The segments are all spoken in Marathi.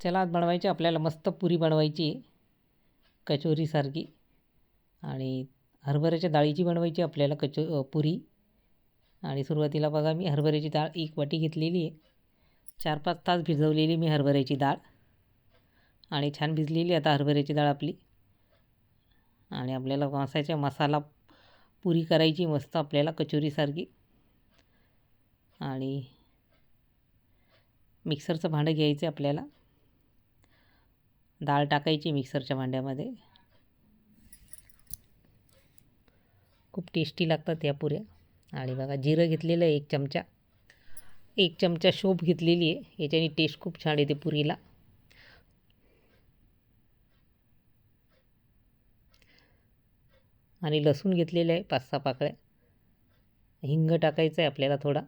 चला आज बनवायची आपल्याला मस्त पुरी बनवायची आहे कचोरीसारखी. आणि हरभऱ्याच्या डाळीची बनवायची आपल्याला कचो पुरी. आणि सुरुवातीला बघा मी हरभऱ्याची डाळ एक वाटी घेतलेली आहे. चार पाच तास भिजवलेली मी हरभऱ्याची डाळ. आणि छान भिजलेली आता हरभऱ्याची डाळ आपली. आणि आपल्याला मासाच्या मसाला पुरी करायची मस्त आपल्याला कचोरीसारखी. आणि मिक्सरचं भांडं घ्यायचं आपल्याला. डाळ टाकायची मिक्सरच्या भांड्यामध्ये. खूप टेस्टी लागतात या पुऱ्या. आणि बघा जिरं घेतलेलं आहे एक चमचा. एक चमचा शोभ घेतलेली आहे. याच्याने टेस्ट खूप छान येते पुरीला. आणि लसूण घेतलेलं आहे पाच सहा पाकळ्या. हिंग टाकायचं आहे आपल्याला थोडा.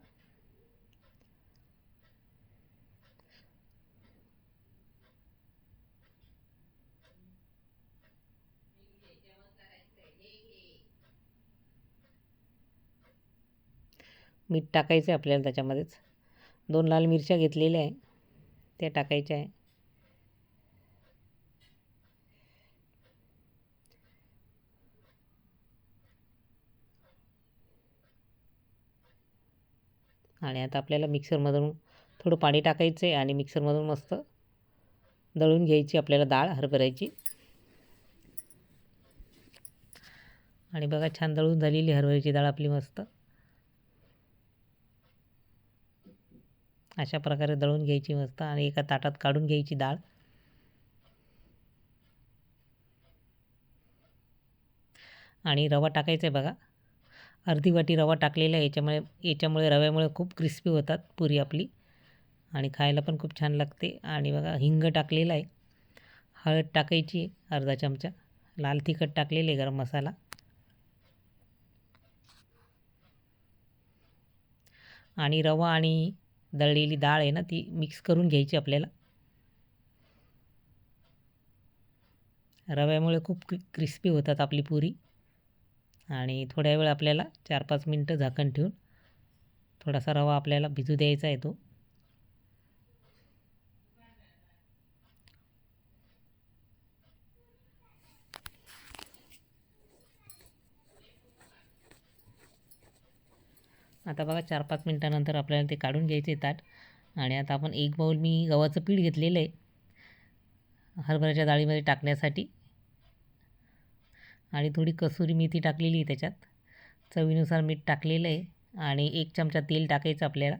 मीठ टाकायचं आहे आपल्याला त्याच्यामध्येच. दोन लाल मिरच्या घेतलेल्या आहे. त्या टाकायच्या आहे. आणि आता आपल्याला मिक्सरमधून थोडं पाणी टाकायचं आहे आणि मिक्सरमधून मस्त दळून घ्यायची आपल्याला डाळ हरभऱ्याची. आणि बघा छान दळून झालेली हरभऱ्याची डाळ आपली मस्त. अशा प्रकारे दळून घ्यायची मस्त आणि एका ताटात काढून घ्यायची डाळ. आणि रवा टाकायचा आहे बघा. अर्धी वाटी रवा टाकलेला आहे याच्यामुळे याच्यामुळे रव्यामुळे खूप क्रिस्पी होतात पुरी आपली. आणि खायला पण खूप छान लागते. आणि बघा हिंग टाकलेला आहे. हळद टाकायची अर्धा चमचा. लाल तिखट टाकलेले गरम मसाला. आणि रवा आणि दळलेली डाळ आहे ना ती मिक्स करून घ्यायची आपल्याला. रव्यामुळे खूप क्रि क्रिस्पी होतात आपली पुरी. आणि थोड्या वेळ आपल्याला चार पाच मिनटं झाकण ठेवून थोडासा रवा आपल्याला भिजू द्यायचा आहे तो. आता बघा चार पाच मिनटानंतर आपल्याला ते काढून घ्यायचे ताट आणि आता आपण एक बाऊल मी गव्हाचं पीठ घेतलेलं आहे हरभऱ्याच्या डाळीमध्ये टाकण्यासाठी. आणि थोडी कसुरी मेथी टाकलेली आहे त्याच्यात. चवीनुसार मीठ टाकलेलं आहे आणि एक चमचा तेल टाकायचं आपल्याला.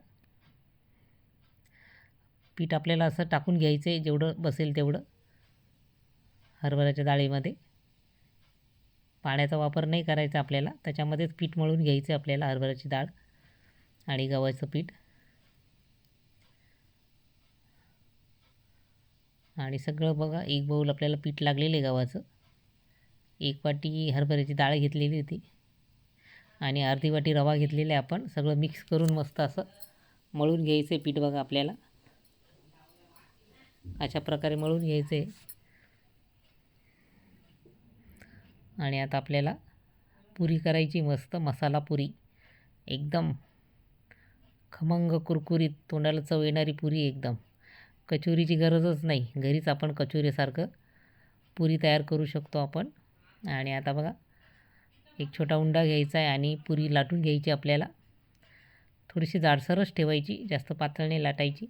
पीठ आपल्याला असं टाकून घ्यायचं आहे जेवढं बसेल तेवढं. हरभऱ्याच्या डाळीमध्ये. पाण्याचा वापर नाही करायचा आपल्याला त्याच्यामध्येच पीठ मळून घ्यायचं आपल्याला हरभऱ्याची डाळ. आणि गव्हाचं पीठ. आणि सगळं बघा एक बाऊल आपल्याला पीठ लागलेलं आहे गव्हाचं. एक वाटी हरभऱ्याची डाळ घेतलेली होती. आणि अर्धी वाटी रवा घेतलेला आहे आपण. सगळं मिक्स करून मस्त असं मळून घ्यायचं आहे पीठ बघा आपल्याला. अशा प्रकारे मळून घ्यायचं आहे आणि आता आपल्याला पुरी करायची मस्त मसाला पुरी. एकदम खमंग कुरकुरीत तोंडाला चव येणारी पुरी एकदम. कचोरीची गरजच नाही. घरीच आपण कचोरीसारखं पुरी तयार करू शकतो आपण. आणि आता बघा एक छोटा उंडा घ्यायचा आहे आणि पुरी लाटून घ्यायची आपल्याला. थोडीशी जाडसरच ठेवायची जास्त पातळ नाही लाटायची.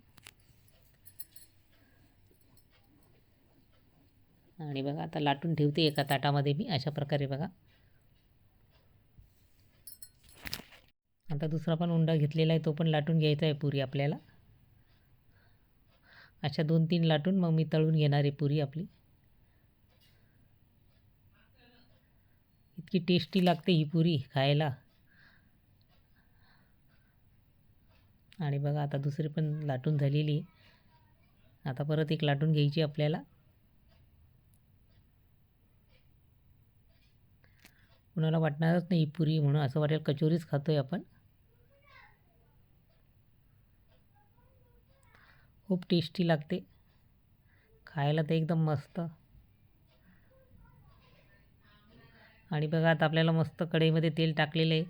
आणि बघा आता लाटून ठेवते एका ताटामध्ये मी. अशा प्रकारे बघा. आता दुसरा पण उंडा घेतलेला आहे तो पण लाटून घ्यायचा आहे पुरी आपल्याला. अशा दोन तीन लाटून मग मी तळून घेणार आहे पुरी आपली. इतकी टेस्टी लागते ही पुरी खायला. आणि बघा आता दुसरी पण लाटून झालेली आता परत एक लाटून घ्यायची आपल्याला. कुणाला वाटणारच नाही ही पुरी म्हणून असं वाटेल कचोरीच खातो आहे आपण. खूप टेस्टी लागते. खायला तर एकदम मस्त. आणि बघा आता आपल्याला मस्त कढईमध्ये तेल टाकलेलं आहे.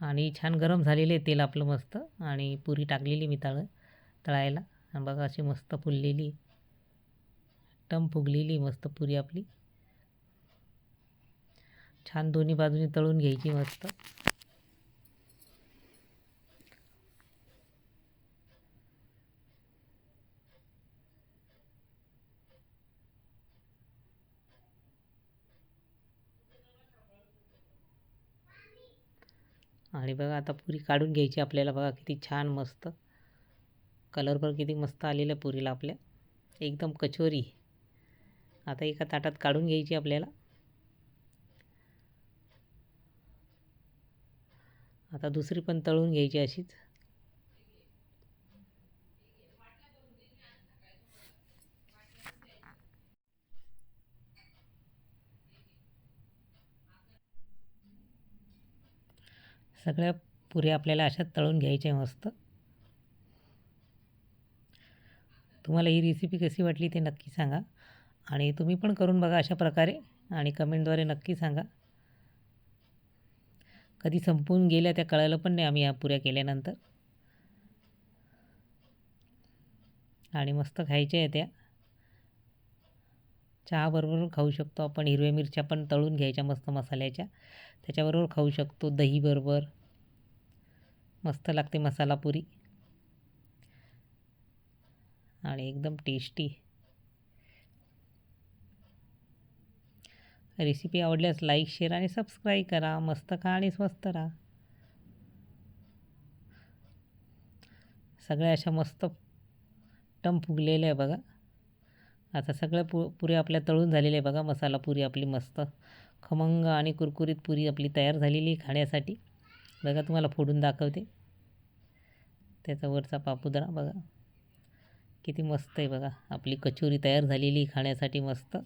आणि छान गरम झालेलं आहे तेल आपलं मस्त. आणि पुरी टाकलेली मी तळ तळायला. आणि बघा अशी मस्त फुललेली. टम फुगलेली मस्त पुरी आपली. छान दोन्ही बाजूनी तळून घ्यायची मस्त. आणि बघा आता पुरी काढून घ्यायची आपल्याला. बघा किती छान मस्त. कलर पण किती मस्त आलेला आहे पुरीला आपल्या. एकदम कचोरी. आता एका ताटात काढून घ्यायची आपल्याला. आता दुसरी पण तळून घ्यायची अशीच. सगळ्या पुऱ्या आपल्याला अशाच तळून घ्यायच्या मस्त. तुम्हाला ही रेसिपी कशी वाटली ते नक्की सांगा. आणि तुम्ही पण करून बघा अशा प्रकारे आणि कमेंटद्वारे नक्की सांगा. कधी संपून गेल्या त्या कळलं पण नाही आम्ही ह्या पुऱ्या केल्यानंतर. आणि मस्त खायच्या आहे त्या. चहाबरोबर खाऊ शकतो आपण. हिरव्या मिरच्या पण तळून घ्यायच्या मस्त मसाल्याच्या. त्याच्याबरोबर खाऊ शकतो दहीबरोबर. मस्त लागते मसाला पुरी. आणि एकदम टेस्टी रेसिपी आवडल्यास लाईक शेअर आणि सबस्क्राईब करा. मस्त खा आणि स्वस्त राहा. सगळ्या अशा मस्त टम फुगलेल्या आहे बघा. आता सगळ्या पु पुऱ्या आपल्या तळून झालेल्या आहे बघा मसाला पुरी आपली मस्त. खमंग आणि कुरकुरीत पुरी आपली तयार झालेली खाण्यासाठी. बघा तुम्हाला फोडून दाखवते. त्याचा वरचा पापुदरा बघा. किती मस्त आहे बघा. आपली कचोरी तयार झालेली खाण्यासाठी मस्त.